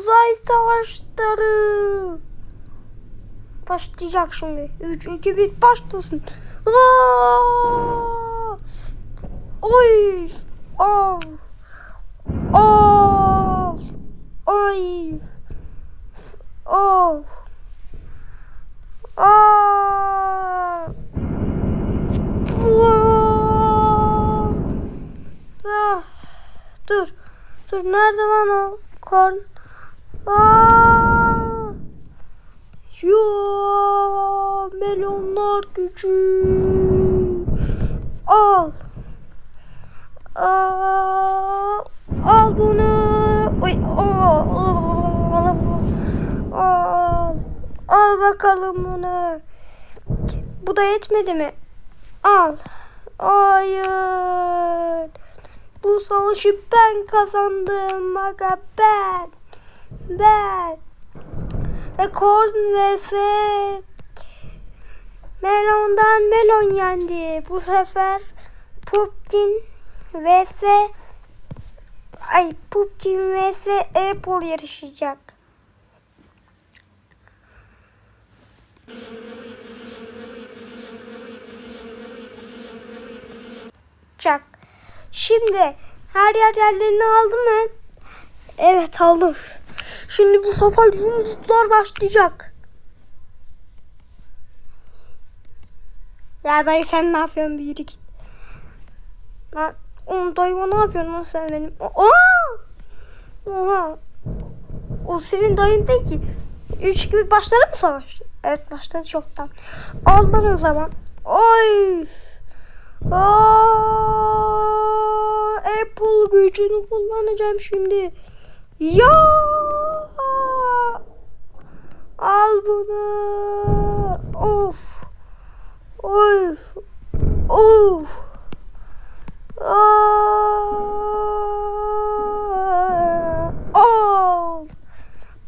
Uzay savaşları. Başlayacak şimdi. 3, 2, 1 başlasın. Aa! Oy! Of! Of! Oy! Aa! Vaa! Ah! Dur. Dur nerede lan o? Korn. Aa! Yo! Melonlar gücü. Al. Aa, al bunu. Oy, aa, al, al, al bakalım bunu. Bu da yetmedi mi? Al. Hayır. Bu savaşı ben kazandım. Aga ben. Ben. Ve Korn vs. Melon'dan Melon yendi. Bu sefer Pumpkin vs. Ay Pumpkin vs. Apple yarışacak. Çak. Şimdi her yer yerlerini aldı mı? Evet aldım. Şimdi bu sefer yumruklar başlayacak. Ya dayı sen ne yapıyorsun bir yürü git. Lan oğlum dayıma ne yapıyorsun lan sen benim? Oha! Oha! O senin dayın değil ki. 3 gibi başladı mı savaş? Evet başladı çoktan. Al o zaman. Oy! Aa, Apple gücünü kullanacağım şimdi. Ya! Al bunu. Of. Of. Of.